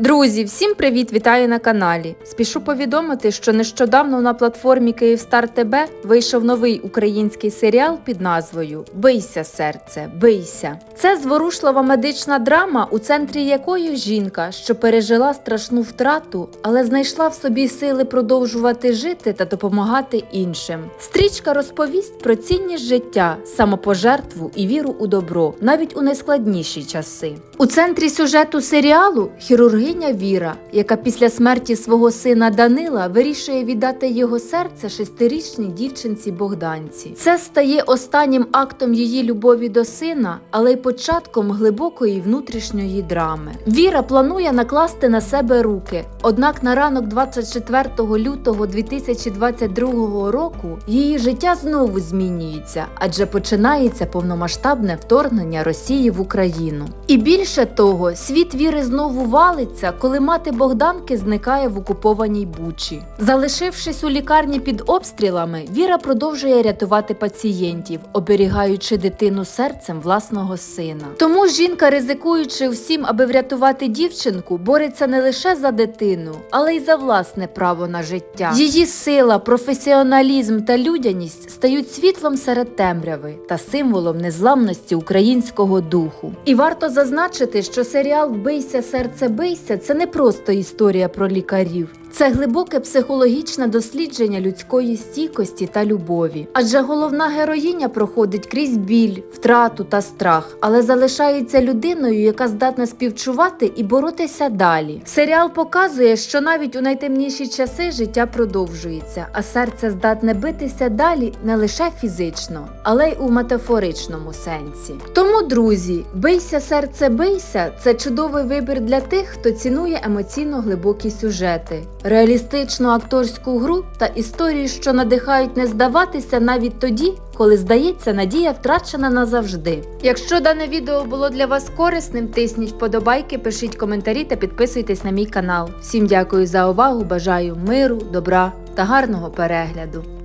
Друзі, всім привіт! Вітаю на каналі. Спішу повідомити, що нещодавно на платформі Київстар ТБ вийшов новий український серіал під назвою Бийся, серце, бийся. Це зворушлива медична драма, у центрі якої жінка, що пережила страшну втрату, але знайшла в собі сили продовжувати жити та допомагати іншим. Стрічка розповість про цінність життя, самопожертву і віру у добро, навіть у найскладніші часи. У центрі сюжету серіалу хірургиня Віра, яка після смерті свого сина Данила вирішує віддати його серце шестирічній дівчинці Богданці. Це стає останнім актом її любові до сина, але й початком глибокої внутрішньої драми. Віра планує накласти на себе руки. Однак на ранок 24 лютого 2022 року її життя знову змінюється, адже починається повномасштабне вторгнення Росії в Україну. І більше того, світ віри знову валиться, коли мати Богданки зникає в окупованій Бучі. Залишившись у лікарні під обстрілами, Віра продовжує рятувати пацієнтів, оберігаючи дитину серцем власного сина. Тому жінка, ризикуючи всім, аби врятувати дівчинку, бореться не лише за дитину, але й за власне право на життя. Її сила, професіоналізм та людяність стають світлом серед темряви та символом незламності українського духу. І варто зазначити, що серіал Бийся, серце бийся це не просто історія про лікарів. Це глибоке психологічне дослідження людської стійкості та любові. Адже головна героїня проходить крізь біль, втрату та страх, але залишається людиною, яка здатна співчувати і боротися далі. Серіал показує, що навіть у найтемніші часи життя продовжується, а серце здатне битися далі не лише фізично, але й у метафоричному сенсі. Тому, друзі, бийся, серце, бийся це чудовий вибір для тих, хто цінує емоційно глибокі сюжети реалістичну акторську гру та історії, що надихають не здаватися навіть тоді, коли здається, надія втрачена назавжди. Якщо дане відео було для вас корисним, тисніть вподобайки, пишіть коментарі та підписуйтесь на мій канал. Всім дякую за увагу! Бажаю миру, добра та гарного перегляду.